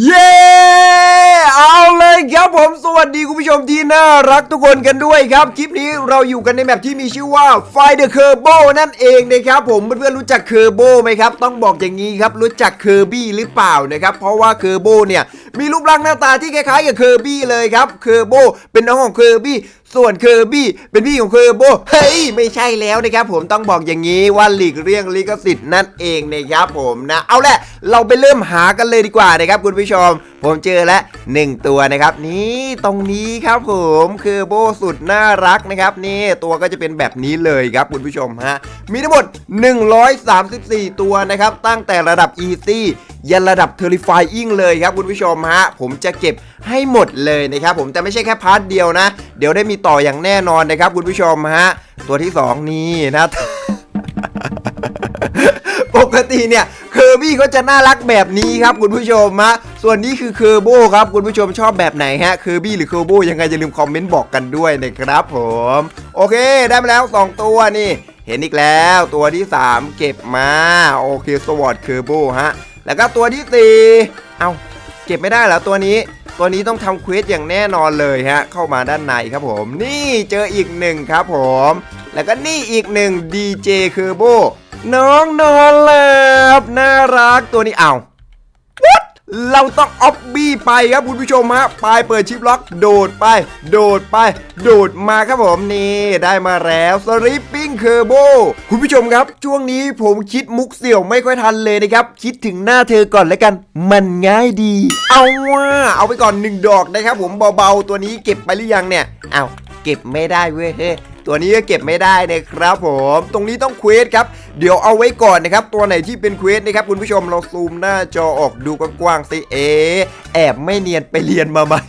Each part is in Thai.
เย้ เอาเลยครับผม สวัสดีคุณผู้ชมที่น่ารักทุกคนกันด้วยครับ คลิปนี้เราอยู่กันในแมปที่มีชื่อว่า f i the Turbo นั่นเองนะครับผมเพื่อนๆรู้จักเคอร์โบไหมครับ ต้องบอกอย่างนี้ครับ รู้จักเคอร์บี้หรือเปล่านะครับ เพราะว่าเคอร์โบเนี่ย มีรูปร่างหน้าตาที่คล้ายๆกับเคอร์บี้เลยครับเคอร์โบเป็นน้องของเคอร์บี้ ส่วนเคอร์บี้เป็นพี่ของเคอร์โบเฮ้ยไม่ใช่แล้วนะครับผมต้องบอกอย่างนี้ว่าหลีกเลี่ยงลิขสิทธิ์นั่นเองนะครับผมนะเอาแหละเราไปเริ่มหากันเลยดีกว่านะครับคุณผู้ชม ผมเจอแล้วหนึ่งตัวนะครับนี่ตรงนี้ครับผมเคอร์โบสุดน่ารักนะครับนี่ตัวก็จะเป็นแบบนี้เลยครับคุณผู้ชมฮะมีทั้งหมด 134 ตัวนะครับตั้งแต่ระดับ Easy ยันระดับ Terrifying เลยครับคุณผู้ชมฮะผมจะเก็บให้หมดเลยนะครับผมแต่ไม่ใช่แค่พาร์ทเดียวนะ เดี๋ยวได้มีต่ออย่างแน่นอนนะครับคุณผู้ชมฮะ ตัวที่ 2 นี่นะปกติเนี่ยเคอร์บี้เขาจะน่ารักแบบนี้ครับคุณผู้ชมฮะส่วนนี้คือเคอร์โบครับคุณผู้ชมชอบแบบไหนฮะเคอร์บี้หรือเคอร์โบยังไงอย่าลืมคอมเมนต์บอกกันด้วยนะครับผม โอเคได้มาแล้ว 2 ตัวนี่ เห็นอีกแล้วตัวที่ 3 เก็บมาโอเคสวอตเคอร์โบฮะแล้วก็ตัวที่ 4 เอาเก็บไม่ได้เหรอตัวนี้ ตัวนี้ต้องทำเควสอย่างแน่นอนเลยฮะเข้ามาด้านในครับผม นี่เจออีกหนึ่งครับผม แล้วก็นี่อีกหนึ่ง DJ เคอโบน้องนอนแลบน่ารักตัวนี้เอา้า เราต้องออฟบี้ไปครับคุณผู้ชมฮะไปเปิดชิปล็อก โดดไป โดดไป โดดมาครับผมนี่ได้มาแล้วสลิปปิ้งเคอร์โบคุณผู้ชมครับ ช่วงนี้ผมคิดมุกเสี่ยวไม่ค่อยทันเลยนะครับ คิดถึงหน้าเธอก่อนแล้วกัน มันง่ายดี เอาว่าเอาไปก่อนหนึ่งดอกนะครับผมเบาๆตัวนี้เก็บไปหรือยังเนี่ยเอาเก็บไม่ได้เว้ย ตัวนี้ก็เก็บไม่ได้นะครับผม ตรงนี้ต้องเควสครับ เดี๋ยวเอาไว้ก่อนนะครับ ตัวไหนที่เป็นเควสนะครับคุณผู้ชมเราซูมหน้าจอออกดูกว้างๆสิเอะแอบไม่เนียนไปเรียนมาใหม่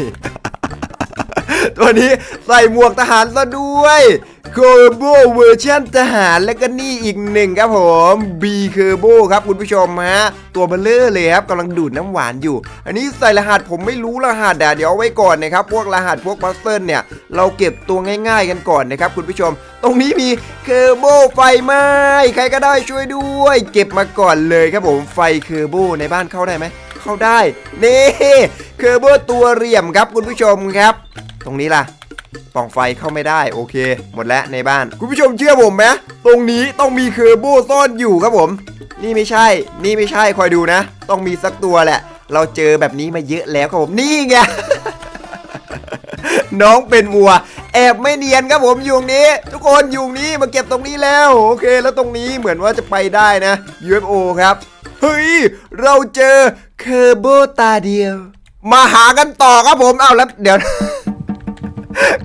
ตัวนี้ใส่หมวกทหารซะด้วยเคอร์โบเวอร์ชันทหารและก็นี่อีกหนึ่งครับผมบีเคอร์โบครับคุณผู้ชมฮะตัวเบลเลอร์เลยครับกำลังดูดน้ำหวานอยู่ อันนี้ใส่รหัสผมไม่รู้รหัสเดี๋ยวเอาไว้ก่อนนะครับ พวกรหัสพวกบัสเซิลเนี่ย เราเก็บตัวง่ายๆกันก่อนนะครับคุณผู้ชม ตรงนี้มีเคอร์โบไฟไหม้ใครก็ได้ช่วยด้วย เก็บมาก่อนเลยครับผมไฟเคอร์โบในบ้านเข้าได้ไหมเข้าได้นี่เคอร์โบตัวเหลี่ยมครับคุณผู้ชมครับ ตรงนี้ล่ะปล่องไฟเข้าไม่ได้โอเค หมดแล้วในบ้าน คุณผู้ชมเชื่อผมไหมตรงนี้ต้องมีเคอร์โบซ่อนอยู่ครับผม นี่ไม่ใช่ นี่ไม่ใช่คอยดูนะ ต้องมีสักตัวแหละ เราเจอแบบนี้มาเยอะแล้วครับผมนี่ไงน้องเป็นวัว แอบไม่เนียนครับผมอยู่ตรงนี้ ทุกคนอยู่ตรงนี้มาเก็บตรงนี้แล้วโอเค แล้วตรงนี้เหมือนว่าจะไปได้นะ UFO ครับเฮ้ยเราเจอเคอร์โบตาเดียว มาหากันต่อครับผมเอาแล้วเดี๋ยว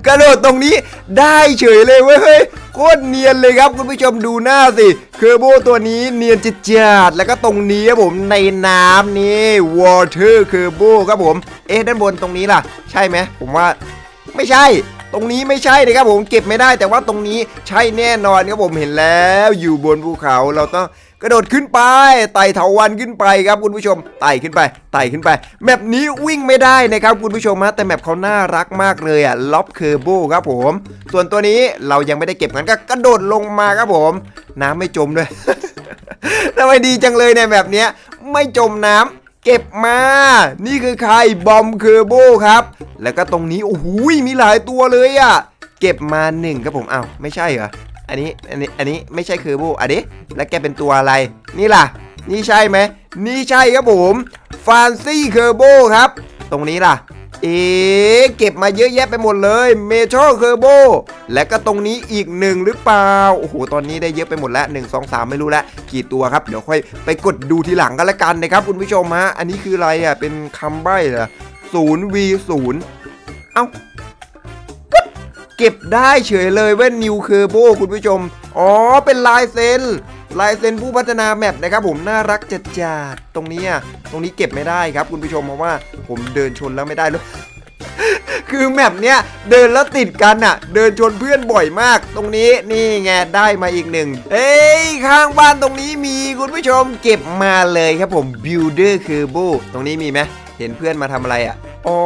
กระโดดตรงนี้ได้เฉยเลยเว้ยเฮ้ยโคตรเนียนเลยครับคุณผู้ชมดูหน้าสิเคอร์โบตัวนี้เนียนจิจัดแล้วก็ตรงนี้ครับผมในน้ำนี่ water เคอร์โบครับผม เอ๊ะด้านบนตรงนี้ล่ะ ใช่ไหมผมว่าไม่ใช่ตรงนี้ไม่ใช่นะครับผมเก็บไม่ได้แต่ว่าตรงนี้ใช่แน่นอนครับผมเห็นแล้วอยู่บนภูเขาเราต้อง กระโดดขึ้นไปไต่เถาวันขึ้นไปครับคุณผู้ชมไต่ขึ้นไปไต่ขึ้นไป แมปนี้วิ่งไม่ได้นะครับคุณผู้ชมฮะแต่แมปเขาน่ารักมากเลยอะล็อบเคอร์โบครับผม ส่วนตัวนี้เรายังไม่ได้เก็บกันก็กระโดดลงมาครับผม น้ำไม่จมด้วยทำไมดีจังเลยในแบบเนี้ยไม่จมน้ำเก็บมา นี่คือใครบอมเคอร์โบครับ แล้วก็ตรงนี้ โอ้โห มีหลายตัวเลยอะ่ะ เก็บมาหนึ่งครับผม อ้าว ไม่ใช่เหรอ อันนี้อันนี้อันนี้ไม่ใช่เคอร์โบอันนี้แล้วแกเป็นตัวอะไร นี่ล่ะ นี่ใช่ไหมนี่ใช่ครับผมฟานซี่เคอร์โบครับ ตรงนี้ล่ะ เอ๊ะเก็บมาเยอะแยะไปหมดเลยเมโทรเคอร์โบและก็ตรงนี้อีกหนึ่งหรือเปล่าโอ้โหตอนนี้ได้เยอะไปหมดแล้ว 1 2 3 ไม่รู้แล้วกี่ตัวครับ เดี๋ยวค่อยไปกดดูทีหลังกันละกันนะครับคุณผู้ชมฮะอันนี้คืออะไรอะเป็นคำใบ้เหรอศูนย์ v ศูนย์เอ้า เก็บได้เฉยเลยเว้นนิวเคอร์โบคุณผู้ชม อ๋อ เป็นลายเซ็นลายเซ็นผู้พัฒนาแมปนะครับผมน่ารักจัดจัดตรงนี้อะตรงนี้เก็บไม่ได้ครับคุณผู้ชมเพราะว่าผมเดินชนแล้วไม่ได้เลยคือแมปเนี้ยเดินแล้วติดกันอะเดินชนเพื่อนบ่อยมาก ตรงนี้นี่ไงได้มาอีกหนึ่งเอ้ยข้างบ้านตรงนี้มีคุณผู้ชมเก็บมาเลยครับผม Builder c u r b o ตรงนี้มีไหมเห็นเพื่อนมาทำอะไรอะอ๋อ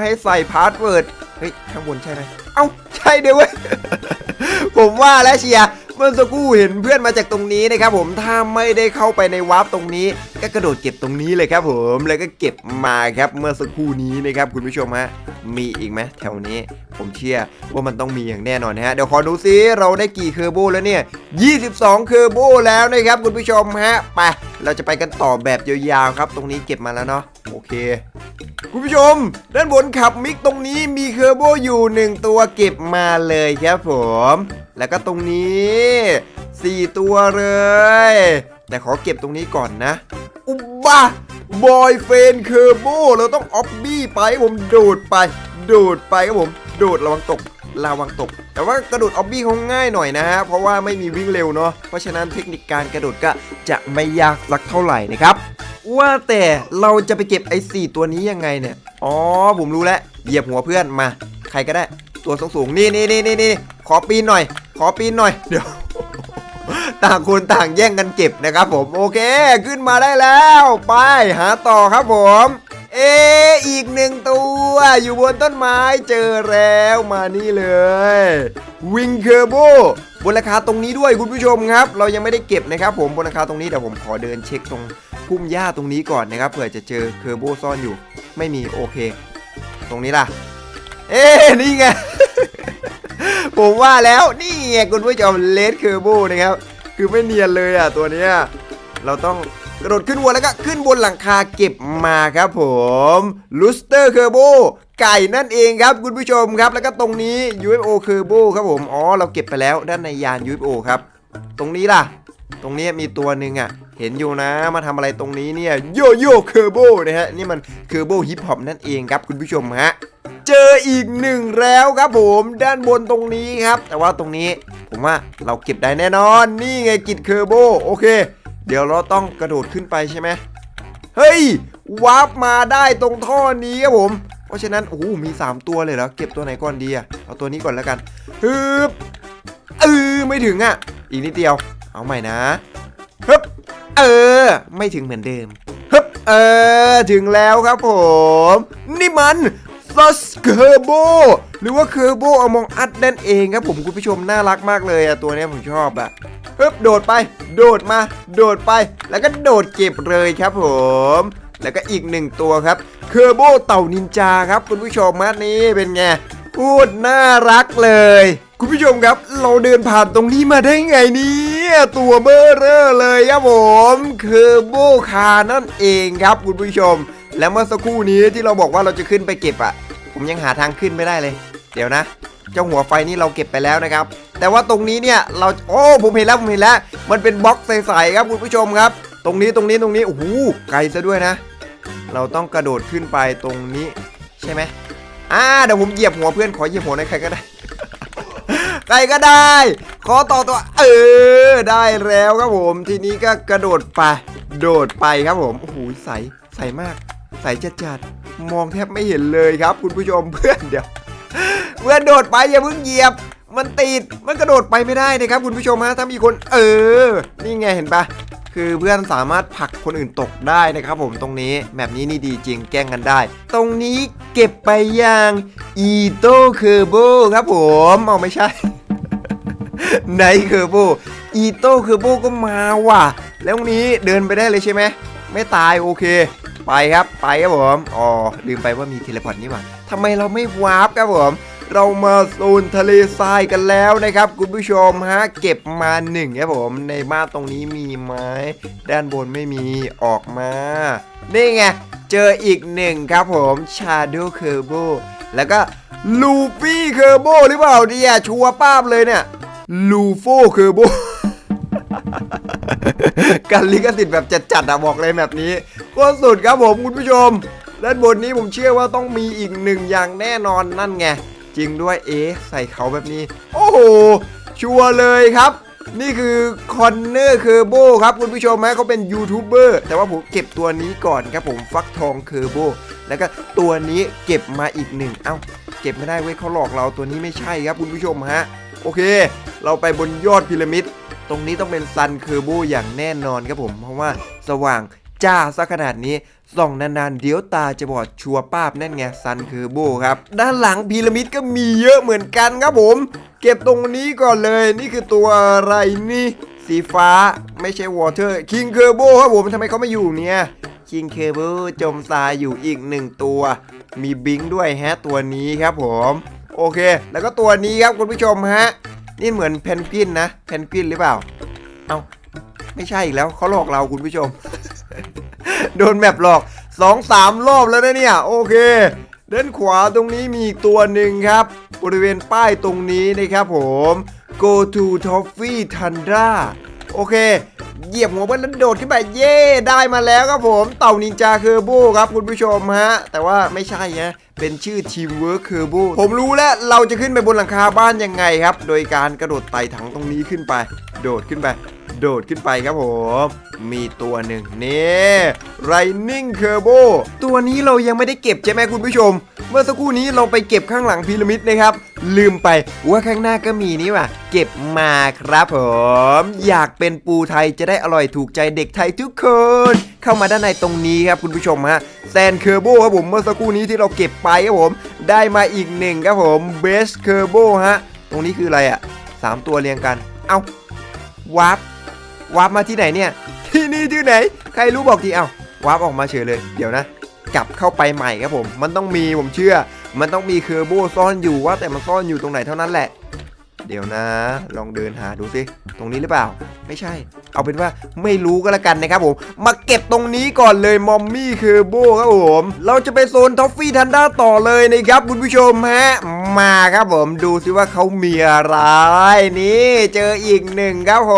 ให้ใส่พาสเวิร์ด เฮ้ยข้างบนใช่ไหมเอ้าใช่เดี๋ยวเว้ย ผมว่าแล้วเชียร์ เมื่อสักครู่เห็นเพื่อนมาจากตรงนี้นะครับผมถ้าไม่ได้เข้าไปในวาร์ปตรงนี้ ก็กระโดดเก็บตรงนี้เลยครับผมแล้วก็เก็บมาครับเมื่อสักครู่นี้นะครับคุณผู้ชมฮะมีอีกไหมแถวนี้ผมเชื่อว่ามันต้องมีอย่างแน่นอนนะฮะเดี๋ยวขอดูซิเราได้กี่เคอร์โบแล้วเนี่ย 22 เคอร์โบแล้วนะครับคุณผู้ชมฮะไปเราจะไปกันต่อแบบยาวๆครับ ตรงนี้เก็บมาแล้วเนาะโอเค คุณผู้ชม ด้านบนขับมิกตรงนี้มีเคอร์โบอยู่หนึ่งตัวเก็บมาเลยครับผม แล้วก็ตรงนี้ 4 ตัวเลย แต่ขอเก็บตรงนี้ก่อนนะ อุบบะบอยเฟนเคอร์โบเราต้องออฟบี้ไปผมโดดไปโดดไปครับผมโดดระวังตกระวังตก แต่ว่ากระโดดออบบี้เขาง่ายหน่อยนะฮะ เพราะว่าไม่มีวิ่งเร็วเนาะ เพราะฉะนั้นเทคนิคการกระโดดก็จะไม่ยากสักเท่าไหร่นะครับ ว่าแต่เราจะไปเก็บไอ้สี่ตัวนี้ยังไงเนี่ย อ๋อ ผมรู้แล้ว เหยียบหัวเพื่อนมา ใครก็ได้ ตัวสูงๆนี่นี่นี่นี่นี่ขอปีนหน่อย ขอปีนหน่อย เดี๋ยว ต่างคนต่างแย่งกันเก็บนะครับผม โอเค ขึ้นมาได้แล้ว ไปหาต่อครับผม เอ อีกหนึ่งตัว อยู่บนต้นไม้เจอแล้วมานี่เลย วิงเคอร์โบบนราคาตรงนี้ด้วยคุณผู้ชมครับ เรายังไม่ได้เก็บนะครับผมบนราคาตรงนี้เดี๋ยวผมขอเดินเช็คตรงพุ่มหญ้าตรงนี้ก่อนนะครับเผื่อจะเจอเคอร์โบซ่อนอยู่ ไม่มีโอเค ตรงนี้ล่ะ เอ๊นี่ไง ผมว่าแล้วนี่ไงคุณผู้ชมเลดเคอร์โบนะครับ คือไม่เนียนเลยอะตัวเนี้ยเราต้องกระโดดขึ้นวัวแล้วก็ขึ้นบนหลังคาเก็บมาครับผมลูสเตอร์เคอร์โบไก่นั่นเองครับคุณผู้ชมครับ แล้วก็ตรงนี้ UFO เคอร์โบครับผมอ๋อเราเก็บไปแล้วด้านในยาน UFO ครับ ตรงนี้ล่ะ ตรงนี้มีตัวหนึ่งอะ เห็นอยู่นะมาทำอะไรตรงนี้เนี่ยโยโย่เคอร์โบนะฮะนี่มันเคอร์โบฮิปฮอปนั่นเองครับคุณผู้ชมฮะ เจออีกหนึ่งแล้วครับผมด้านบนตรงนี้ครับ แต่ว่าตรงนี้ผมว่าเราเก็บได้แน่นอน นี่ไงกิดเคอร์โบโอเค เดี๋ยวเราต้องกระโดดขึ้นไปใช่ไหมเฮ้ยวาร์ปมาได้ตรงท่อนี้ครับผม เพราะฉะนั้นโอ้โหมี 3 ตัวเลยเหรอเก็บตัวไหนก่อนดีอะเอาตัวนี้ก่อนแล้วกันฮึบเออไม่ถึงอะอีกนิดเดียว เอาใหม่นะฮึบเออ ไม่ถึงเหมือนเดิมฮึบเออ ถึงแล้วครับผม นี่มัน ซัสเคอร์โบหรือว่าเคอร์โบอมองอัดนั่นเองครับผมคุณผู้ชมน่ารักมากเลยอะตัวนี้ผมชอบอะฮึบโดดไป โดดมา โดดไป แล้วก็โดดเก็บเลยครับผม แล้วก็อีกหนึ่งตัวครับเคอร์โบเต่านินจาครับ คุณผู้ชมมานี่เป็นไงพูดน่ารักเลย คุณผู้ชมครับ เราเดินผ่านตรงนี้มาได้ไงเนี่ยตัวเบอร์เรอเลยครับผมเคอร์โบคานั่นเองครับคุณผู้ชม แล้วเมื่อสักครู่นี้ที่เราบอกว่าเราจะขึ้นไปเก็บอะ ผมยังหาทางขึ้นไม่ได้เลย เดี๋ยวนะ เจ้าหัวไฟนี่เราเก็บไปแล้วนะครับ แต่ว่าตรงนี้เนี่ยเราโอ้ผมเห็นแล้วผมเห็นแล้ว มันเป็นบล็อกใสๆครับคุณผู้ชมครับ ตรงนี้ตรงนี้ตรงนี้โอ้โหไกลซะด้วยนะ เราต้องกระโดดขึ้นไปตรงนี้ใช่ไหมอ่าเดี๋ยวผมเหยียบหัวเพื่อนขอเหยียบหัวในใครก็ได้ใครก็ได้ ขอต่อตัว เออ ได้แล้วครับผม ทีนี้ก็กระโดดไป โดดไปครับผม โอ้โห ใส ใสมาก ใสจัดจัดๆมองแทบไม่เห็นเลยครับ คุณผู้ชมเพื่อนเดี๋ยวเพื่อนโดดไปอย่าเพิ่งเหยียบ มันติดมันกระโดดไปไม่ได้นะครับ คุณผู้ชมฮะถ้ามีคนเออ นี่ไงเห็นปะคือเพื่อนสามารถผลักคนอื่นตกได้นะครับผมตรงนี้แมปนี้นี่ดีจริงแกล้งกันได้ ตรงนี้เก็บไปยังอีโต้เคอร์โบครับผมเอาไม่ใช่ไนเคอร์โบอีโต้เคอร์โบก็มาว่ะ แล้วตรงนี้เดินไปได้เลยใช่ไหมไม่ตายโอเค ไปครับไปครับผมอ๋อลืมไปว่ามีเทเลพอร์ตนี่หว่าทำไมเราไม่วาร์ปครับผมเรามาโซนทะเลทรายกันแล้วนะครับคุณผู้ชมฮะเก็บมาหนึ่งครับผมในบ้านตรงนี้มีไหมด้านบนไม่มีออกมา นี่ไง เจออีกหนึ่งครับผม Shadow c u r b o แล้วก็ลูฟี่เคอร์โบหรือเปล่าเนี่ยชัวป้าบเลยเนี่ยลูโฟเคอร์โบ การลิขสิทธิ์แบบจัดๆอะบอกเลยแบบนี้ก็สุดครับผมคุณผู้ชมด้านบนนี้ผมเชื่อว่าต้องมีอีกหนึ่งอย่างแน่นอนนั่นไงจริงด้วยเอ๊ใส่เขาแบบนี้ โอ้โห ชัวร์เลยครับ นี่คือคอนเนอร์เคอร์โบครับคุณผู้ชมฮะเขาเป็นยูทูบเบอร์แต่ว่าผมเก็บตัวนี้ก่อนครับผมฟักทองเคอร์โบแล้วก็ตัวนี้เก็บมาอีกหนึ่งเอ้า เก็บไม่ได้เว้ยเขาหลอกเราตัวนี้ไม่ใช่ครับคุณผู้ชมฮะโอเค เราไปบนยอดพีระมิด ตรงนี้ต้องเป็นซันเคอร์โบอย่างแน่นอนครับผม เพราะว่าสว่างจ้าซะขนาดนี้ส่องนานๆ เดี๋ยวตาจะบอดชัวป้าบแน่นไงซันเคอร์โบครับ ด้านหลังพีระมิดก็มีเยอะเหมือนกันครับผม เก็บตรงนี้ก่อนเลยนี่คือตัวอะไรนี่ สีฟ้าไม่ใช่วอเตอร์คิงเคอร์โบครับผมทำไมเขาไม่อยู่เนี่ยคิงเคอร์โบจมทรายอยู่อีกหนึ่งตัว มีบิงค์ด้วยฮะตัวนี้ครับผม โอเค แล้วก็ตัวนี้ครับคุณผู้ชมฮะ นี่เหมือนเพนกวินนะเพนกวินหรือเปล่า เอ้าไม่ใช่อีกแล้วเขาหลอกเราคุณผู้ชม โดนแมปหลอกสองสามรอบแล้วนะเนี่ย โอเคด้านขวาตรงนี้มีอีกตัวหนึ่งครับ บริเวณป้ายตรงนี้นะครับผม go to toffee tundra โอเค เหยียบหัวเพื่อนแล้วโดดขึ้นไปเย่ได้มาแล้วครับผม เต่านินจาเคอร์โบครับคุณผู้ชมฮะ แต่ว่าไม่ใช่ฮะเป็นชื่อทีมเวิร์คเคอร์โบผมรู้แล้วเราจะขึ้นไปบนหลังคาบ้านยังไงครับ โดยการกระโดดไต่ถังตรงนี้ขึ้นไป โดดขึ้นไป โดดขึ้นไปครับผม มีตัวหนึ่งนี่ไรนิ่งเคอร์โบตัวนี้เรายังไม่ได้เก็บใช่ไหมคุณผู้ชม เมื่อสักครู่นี้เราไปเก็บข้างหลังพีระมิดนะครับ ลืมไปว่าข้างหน้าก็มีนี่ว่ะ เก็บมาครับผม อยากเป็นปูไทยจะได้อร่อยถูกใจเด็กไทยทุกคน เข้ามาด้านในตรงนี้ครับคุณผู้ชมฮะแซนเคอร์โบครับผมเมื่อสักครู่นี้ที่เราเก็บไปครับผม ได้มาอีกหนึ่งครับผมเบสเคอร์โบฮะตรงนี้คืออะไรอะ่ะสามตัวเรียงกัน เอ้าวาร์ป วาร์ปมาที่ไหนเนี่ย ที่นี่ที่ไหน ใครรู้บอกทีเอ้าวาร์ปออกมาเฉยเลย เดี๋ยวนะ กลับเข้าไปใหม่ครับผม มันต้องมีผมเชื่อ มันต้องมีเคอร์โบซ่อนอยู่ว่าแต่มันซ่อนอยู่ตรงไหนเท่านั้นแหละ เดี๋ยวนะ ลองเดินหาดูสิ ตรงนี้หรือเปล่า ไม่ใช่ เอาเป็นว่าไม่รู้ก็แล้วกันนะครับผม มาเก็บตรงนี้ก่อนเลยมอมมี่เคอร์โบครับผม เราจะไปโซนท็อฟฟี่ทันด้าต่อเลยนะครับคุณผู้ชมฮะ มาครับผมดูสิว่าเขามีอะไรนี่เจออีกหนึ่งครับผ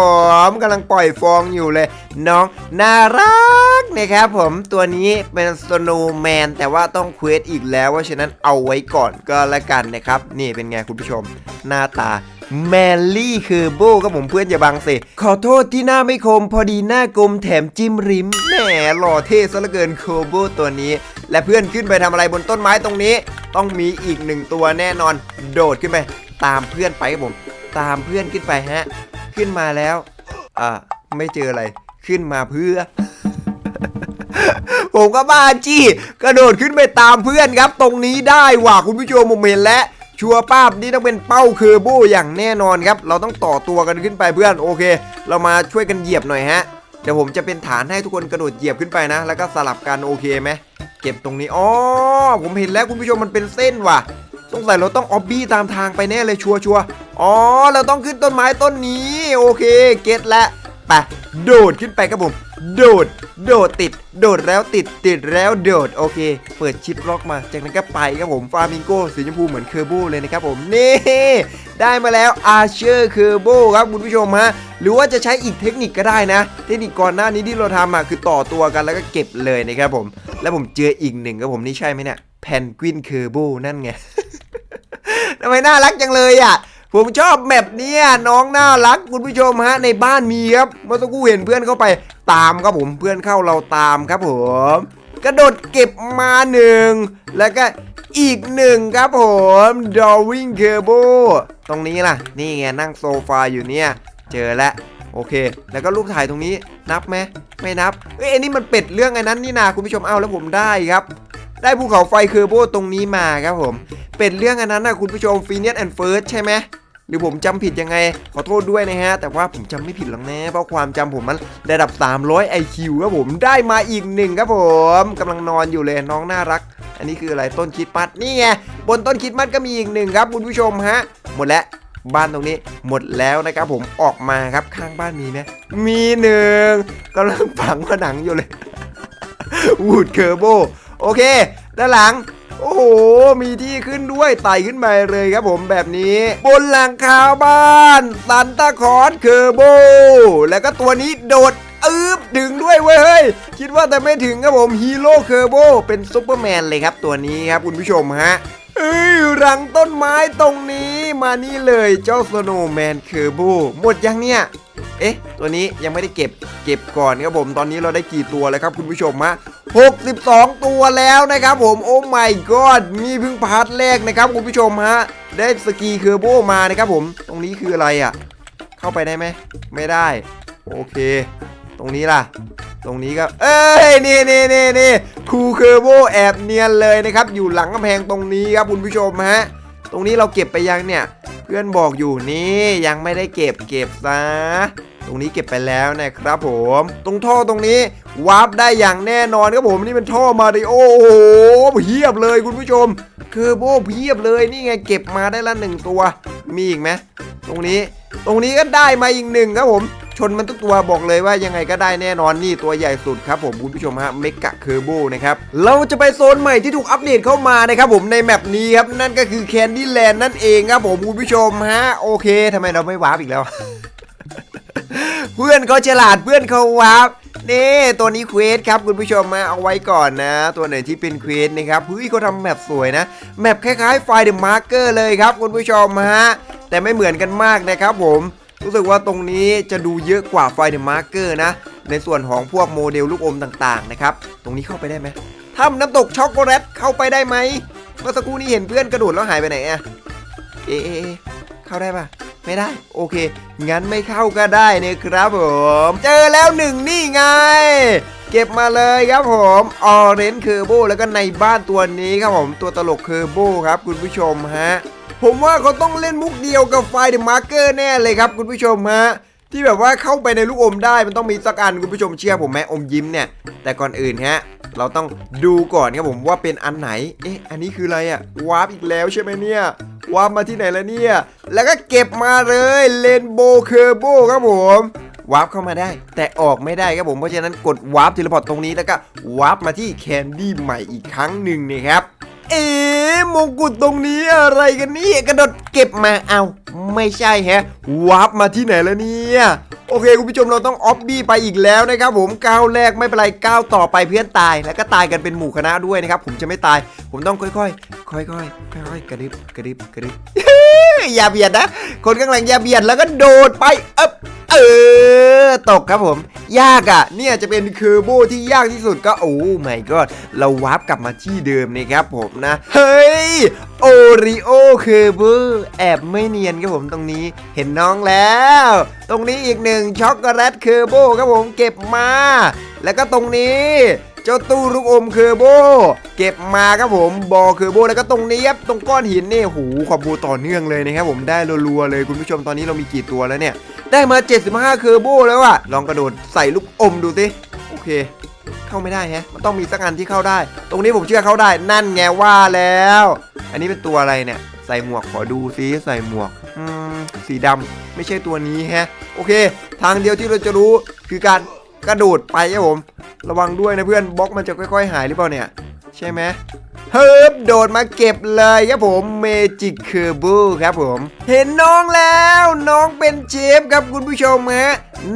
มกำลังปล่อยฟองอยู่เลย น้องน่ารักนะครับผมตัวนี้เป็นสโนว์แมนแต่ว่าต้องเควสอีกแล้วว่าฉะนั้นเอาไว้ก่อนก็แล้วกันนะครับ นี่เป็นไงคุณผู้ชม หน้าตา แมนลี่คือโบครับผมเพื่อนอย่าบังสิ ขอโทษที่หน้าไม่คม พอดีหน้ากลมแถมจิ้มริมแหมหล่อเท่ซะเหลือเกินโคโบตัวนี้ และเพื่อนขึ้นไปทำอะไรบนต้นไม้ตรงนี้ ต้องมีอีกหนึ่งตัวแน่นอน โดดขึ้นไป ตามเพื่อนไปครับผม ตามเพื่อนขึ้นไปฮะ ขึ้นมาแล้ว อ่าไม่เจออะไร ขึ้นมาเพื่อผมก็บ้าจี้ กระโดดขึ้นไปตามเพื่อนครับ ตรงนี้ได้ว่ะคุณผู้ชมผมเห็นแล้ว ชัวป้าบนี่ต้องเป็นเป้าเคอร์โบอย่างแน่นอนครับ เราต้องต่อตัวกันขึ้นไปเพื่อนโอเค เรามาช่วยกันเหยียบหน่อยฮะเดี๋ยวผมจะเป็นฐานให้ทุกคนกระโดดเหยียบขึ้นไปนะ แล้วก็สลับกันโอเคไหมเก็บตรงนี้อ๋อผมเห็นแล้วคุณผู้ชมมันเป็นเส้นว่ะสงสัยเราต้องออบบี้ตามทางไปแน่เลยชัวชัวอ๋อเราต้องขึ้นต้นไม้ต้นนี้ โอเค เก็ตแล้ว ไปโดดขึ้นไปครับผม โดด โดดติด โดดแล้วติดติดแล้วโดดโอเค เปิดชิปล็อกมา จากนั้นก็ไปครับผมฟามิงโกสีชมพูเหมือนเคอร์โบเลยนะครับผมนี่ได้มาแล้วอาเชอร์เคอร์โบครับคุณผู้ชมฮะหรือว่าจะใช้อีกเทคนิคก็ได้นะ เทคนิคก่อนหน้านี้ที่เราทำอะคือต่อตัวกันแล้วก็เก็บเลยนะครับผม แล้วผมเจออีกหนึ่งครับผมนี่ใช่ไหมเนี่ยแพนกวินเคอร์โบนั่นไงทำไมน่ารักจังเลยอะ ผมชอบแมปเนี้ยน้องน่ารักคุณผู้ชมฮะในบ้านมีครับเมื่อสักครู่เห็นเพื่อนเข้าไปตามครับผมเพื่อนเข้าเราตามครับผม กระโดดเก็บมาหนึ่งแล้วก็อีกหนึ่งครับผมดอวิ่งเคเบิลตรงนี้ล่ะ นี่ไงนั่งโซฟาอยู่เนี่ย เจอแล้วโอเค แล้วก็ลูกถ่ายตรงนี้นับไหมไม่นับเอ้ยอันนี้มันเป็ดเรื่องไอ้นั้นนี่นาคุณผู้ชมเอาแล้วผมได้ครับ ได้ภูเขาไฟเคอร์โบตรงนี้มาครับผม เป็นเรื่องอันนั้นนะคุณผู้ชมฟีเนียสแอนด์เฟิร์สใช่ไหมหรือผมจำผิดยังไง ขอโทษด้วยนะฮะ แต่ว่าผมจำไม่ผิดหรอกนะเพราะความจำผมมันระดับ 300 IQ ครับผมได้มาอีกหนึ่งครับผมกำลังนอนอยู่เลยน้องน่ารัก อันนี้คืออะไรต้นคิดมัดนี่ไงบนต้นคิดมัดก็มีอีกหนึ่งครับคุณผู้ชมฮะ หมดแล้วบ้านตรงนี้หมดแล้วนะครับผมออกมาครับข้างบ้านมีไหมมีหนึ่งกำลังฝังผนังอยู่เลยวูดเคอร์โบ โอเค ด้านหลัง โอ้โห มีที่ขึ้นด้วยไต่ขึ้นไปเลยครับผมแบบนี้ บนหลังคาบ้านซันตาคอร์สเคอร์โบ แล้วก็ตัวนี้โดดอึบถึงด้วยเว้ย คิดว่าแต่ไม่ถึงครับผมฮีโร่เคอร์โบเป็นซุปเปอร์แมนเลยครับตัวนี้ครับคุณผู้ชมฮะเอ้ยรังต้นไม้ตรงนี้มานี่เลยเจ้าสโนว์แมนเคอร์โบหมดยังเนี่ย เอ๊ะ ตัวนี้ยังไม่ได้เก็บ เก็บก่อนครับผม ตอนนี้เราได้กี่ตัวแล้วครับคุณผู้ชมฮะ62 ตัวแล้วนะครับผม โอ้ my god นี่เพิ่งพาร์ทแรกนะครับคุณผู้ชมฮะ ได้สกีเคอร์โบมานะครับผม ตรงนี้คืออะไรอะ่ะ เข้าไปได้ไหม ไม่ได้ โอเค ตรงนี้ล่ะ ตรงนี้ก็ เอ้ย นี่นี่นี่นี่ครูเคอร์โบแอบเนียนเลยนะครับ อยู่หลังกำแพงตรงนี้ครับคุณผู้ชมฮะ ตรงนี้เราเก็บไปยังเนี่ย เพื่อนบอกอยู่นี่ยังไม่ได้เก็บเก็บซะตรงนี้เก็บไปแล้วนะครับผม ตรงท่อตรงนี้วาร์ปได้อย่างแน่นอนครับผมนี่เป็นท่อมาริโอโอ้โหเพียบเลยคุณผู้ชม คือโบเพียบเลยนี่ไงเก็บมาได้ละหนึ่งตัว มีอีกไหมตรงนี้ ตรงนี้ก็ได้มาอีกหนึ่งครับผม ชนมันทุกตัวบอกเลยว่ายังไงก็ได้แน่นอนนี่ตัวใหญ่สุดครับผมคุณผู้ชมฮะเมกะเคอร์โบนะครับเราจะไปโซนใหม่ที่ถูกอัปเดตเข้ามานะครับผมในแมปนี้ครับนั่นก็คือแคนดี้แลนด์นั่นเองครับผมคุณผู้ชมฮะโอเคทำไมเราไม่วาร์ปอีกแล้ว เพื่อนเขาฉลาดเพื่อนเขาวาร์ปนี่ตัวนี้เควสครับคุณผู้ชมมาเอาไว้ก่อนนะ ตัวไหนที่เป็นเควสนะครับเฮ้ยเขาทำแมปสวยนะ แมปคล้ายๆไฟเดอะมาร์เกอร์เลยครับคุณผู้ชมฮะแต่ไม่เหมือนกันมากนะครับผม รู้สึกว่าตรงนี้จะดูเยอะกว่าไฟเดอะมาร์เกอร์นะ ในส่วนของพวกโมเดลลูกอมต่างๆนะครับ ตรงนี้เข้าไปได้ไหมถ้ำน้ำตกช็อกโกแลตเข้าไปได้ไหมเมื่อสักครู่นี้เห็นเพื่อนกระโดดแล้วหายไปไหนอะเอะเอเอะเข้าได้ปะไม่ได้ โอเค งั้นไม่เข้าก็ได้นะครับผม เจอแล้วหนึ่งนี่ไง เก็บมาเลยครับผมออเรนเคอร์โบแล้วก็ในบ้านตัวนี้ครับผมตัวตลกเคอร์โบครับคุณผู้ชมฮะ ผมว่าเขาต้องเล่นมุกเดียวกับไฟเดอะมาร์เกอร์แน่เลยครับคุณผู้ชมฮะที่แบบว่าเข้าไปในลูกอมได้มันต้องมีสักอันคุณผู้ชมเชื่อผมไหมอมยิ้มเนี่ย แต่ก่อนอื่นฮะ เราต้องดูก่อนครับผมว่าเป็นอันไหน เอ๊ะ อันนี้คืออะไรอะวาร์ปอีกแล้วใช่ไหมเนี่ยวาร์ปมาที่ไหนแล้วเนี่ย แล้วก็เก็บมาเลยเลนโบเคอร์โบครับผมวาร์ปเข้ามาได้ แต่ออกไม่ได้ครับผมเพราะฉะนั้นกดวาร์ปทีละพอร์ตตรงนี้แล้วก็วาร์ปมาที่แคนดี้ใหม่อีกครั้งหนึ่งนะครับ เอ๋มงกุฎตรงนี้อะไรกันนี่กระโดดเก็บมาเอาไม่ใช่แฮะวาร์ปมาที่ไหนแล้วเนี่ยโอเคคุณผู้ชมเราต้องออฟบี้ไปอีกแล้วนะครับผมก้าวแรกไม่เป็นไรก้าวต่อไปเพื่อนตายแล้วก็ตายกันเป็นหมู่คณะด้วยนะครับผมจะไม่ตาย ผมต้องค่อยๆ ค่อยๆค่อยๆกระดิบกระดิบกระดิบ อย่าเบียดนะ คนข้างหลังอย่าเบียดแล้วก็โดดไปเอ๊บเออ ตกครับผม ยากอะ เนี่ยจะเป็นเคอร์โบที่ยากที่สุดก็โอ้ไม่ก็เราวาร์ปกลับมาที่เดิมนะครับผมนะ เฮ้ย โอริโอเคอร์โบแอบไม่เนียนครับผมตรงนี้เห็นน้องแล้ว ตรงนี้อีกหนึ่งช็อกโกแลตเคอร์โบครับผมเก็บมา แล้วก็ตรงนี้ จ้าตู้ลูกอมเคอร์โบ เก็บมาครับผมบอเคอร์โบแล้วก็ตรงนี้ครับตรงก้อนหินนี่หูขอบบูต่อเนื่องเลยนะครับผมได้รัวๆเลยคุณผู้ชมตอนนี้เรามีกี่ตัวแล้วเนี่ย ได้มา 75 เคอร์โบแล้วอะลองกระโดดใส่ลูกอมดูสิโอเค เข้าไม่ได้ฮะมันต้องมีสักอันที่เข้าได้ ตรงนี้ผมเชื่อเข้าได้ นั่นไงว่าแล้ว อันนี้เป็นตัวอะไรเนี่ยใส่หมวกขอดูซิใส่หมวกอืมสีดำไม่ใช่ตัวนี้ฮะโอเค ทางเดียวที่เราจะรู้คือการ กระโดดไปครับผม ระวังด้วยนะเพื่อนบล็อกมันจะค่อย ๆ หายหรือเปล่าเนี่ย ใช่ไหมเฮิบโดดมาเก็บเลยครับผมเมจิกเคอร์บูครับผม เห็นน้องแล้วน้องเป็นเชฟครับคุณผู้ชมฮะ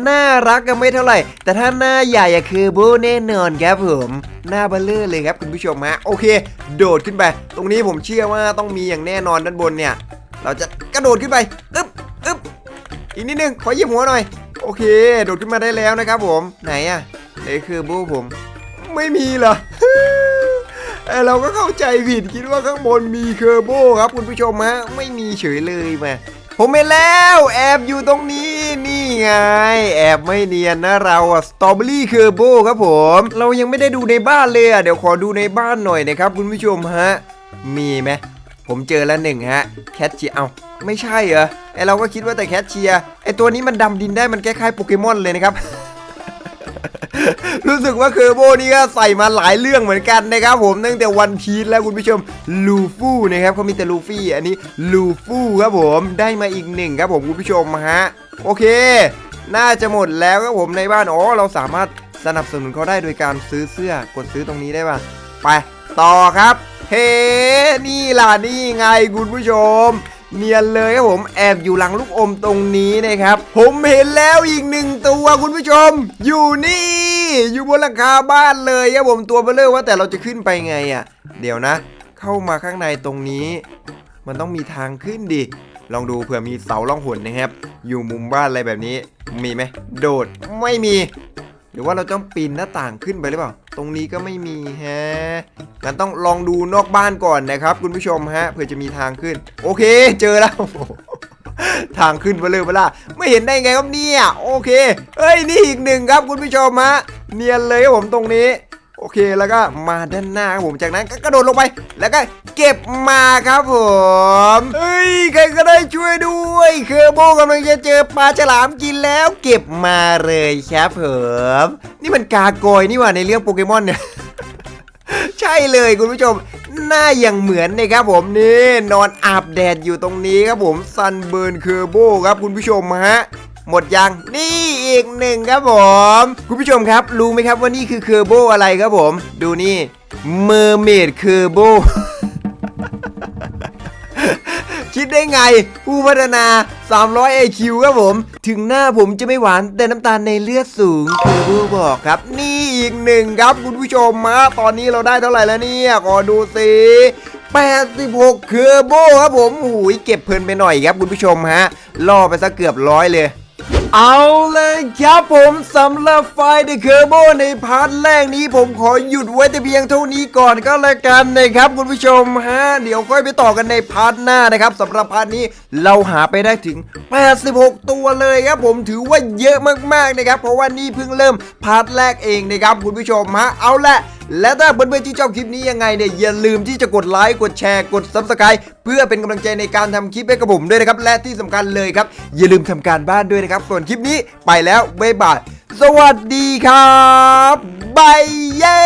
น่ารักกันไม่เท่าไหร่ แต่ถ้าหน้าใหญ่อะเคอร์บูแน่นอนครับผมหน้าเบลเลอร์เลยครับคุณผู้ชมฮะโอเค โดดขึ้นไป ตรงนี้ผมเชื่อว่าต้องมีอย่างแน่นอนด้านบนเนี่ย เราจะกระโดดขึ้นไปอึ๊บอึ๊บอีกนิดนึงขอยิบหัวหน่อย โอเค โดดขึ้นมาได้แล้วนะครับผม ไหนอะไหนคือบูผม ไม่มีเหรอเอ้ยเราก็เข้าใจผิดคิดว่าข้างบนมีเคอร์โบครับคุณผู้ชมฮะไม่มีเฉยเลยมาผมเห็นแล้วแอบอยู่ตรงนี้นี่ไง แอบไม่เนียนนะเราอะสตรอเบอรี่เคอร์โบครับผม เรายังไม่ได้ดูในบ้านเลยอะเดี๋ยวขอดูในบ้านหน่อยนะครับคุณผู้ชมฮะมีไหมผมเจอแล้วหนึ่งฮะแคทเชียเอา ไม่ใช่เหรอไอเราก็คิดว่าแต่แคทเชียร์ไอตัวนี้มันดำดินได้มันคล้ายๆโปเกมอนเลยนะครับ รู้สึกว่าเคอร์โบนี่ก็ใส่มาหลายเรื่องเหมือนกันนะครับผมตั้งแต่วันพีชแล้วคุณผู้ชมลูฟู่นะครับเขามีแต่ลูฟี่อันนี้ลูฟู่ครับผมได้มาอีกหนึ่งครับผมคุณผู้ชมฮะโอเค น่าจะหมดแล้วครับผมในบ้านอ๋อเราสามารถสนับสนุนเขาได้โดยการซื้อเสื้อกดซื้อตรงนี้ได้ป่ะไปต่อครับ เฮ้ นี่ล่ะนี่ไงคุณผู้ชม เนียนเลยครับผมแอบอยู่หลังลูกอมตรงนี้นะครับ ผมเห็นแล้วอีกหนึ่งตัวคุณผู้ชม อยู่นี่ อยู่บนหลังคาบ้านเลยครับผมตัวเบลเลอร์ว่าแต่เราจะขึ้นไปไงอะ่ะ เดี๋ยวนะ เข้ามาข้างในตรงนี้ มันต้องมีทางขึ้นดิลองดูเผื่อมีเสาล่องหนนะครับ อยู่มุมบ้านอะไรแบบนี้ มีไหมโดดไม่มี หรือว่าเราต้องปีนหน้าต่างขึ้นไปหรือเปล่า ตรงนี้ก็ไม่มีฮะงั้นต้องลองดูนอกบ้านก่อนนะครับ คุณผู้ชมฮะเผื่อจะมีทางขึ้น โอเค เจอแล้วทางขึ้นมาเลยเวลาไม่เห็นได้ไงครับเนี่ย โอเคเฮ้ยนี่อีกหนึ่งครับคุณผู้ชมฮะเนียนเลยครับผมตรงนี้ โอเคแล้วก็มาด้านหน้าครับผมจากนั้นก็กระโดดลงไป แล้วก็เก็บมาครับผมเฮ้ยใครก็ได้ช่วยด้วยเคอร์โบกำลังจะเจอปลาฉลามกินแล้วเก็บมาเลยครับผมนี่มันกากอยนี่หว่าในเรื่องโปเกมอนเนี่ยใช่เลยคุณผู้ชมหน้าอย่างเหมือนนะครับผมนี่นอนอาบแดดอยู่ตรงนี้ครับผมซันเบิร์นเคอร์โบครับคุณผู้ชมฮะ หมดยังนี่อีกหนึ่งครับผมคุณผู้ชมครับรู้ไหมครับว่านี่คือเคอร์โบอะไรครับผม ดูนี่เมอร์เมดเคอร์โบคิดได้ไงผู้พัฒนา 300 IQ ครับผม ถึงหน้าผมจะไม่หวานแต่น้ำตาลในเลือดสูงเคอร์โบบอกครับ นี่อีกหนึ่งครับคุณผู้ชมมาตอนนี้เราได้เท่าไหร่แล้วเนี่ยขอดูสิ86 เคอร์โบครับผมหูยเก็บเพลินไปหน่อยครับคุณผู้ชมฮะล่อไปซะเกือบร้อยเลย เอาเลยครับผมสำหรับไฟเดอะเคอร์โบในพาร์ทแรกนี้ผมขอหยุดไว้แต่เพียงเท่านี้ก่อนก็แล้วกันนะครับคุณผู้ชมฮะเดี๋ยวค่อยไปต่อกันในพาร์ทหน้านะครับสำหรับพาร์ทนี้เราหาไปได้ถึง 86 ตัวเลยครับผมถือว่าเยอะมากๆนะครับ เพราะว่านี่เพิ่งเริ่มพาร์ทแรกเองนะครับคุณผู้ชมฮะเอาละและถ้าเพื่อนๆที่ชอบคลิปนี้ยังไงเนี่ยอย่าลืมที่จะกดไลค์กดแชร์กดซับสไครต์เพื่อเป็นกำลังใจในการทำคลิปให้กับผมด้วยนะครับ และที่สำคัญเลยครับ อย่าลืมทำการบ้านด้วยนะครับ ส่วนคลิปนี้ไปแล้วบ๊ายบายสวัสดีครับบายเย้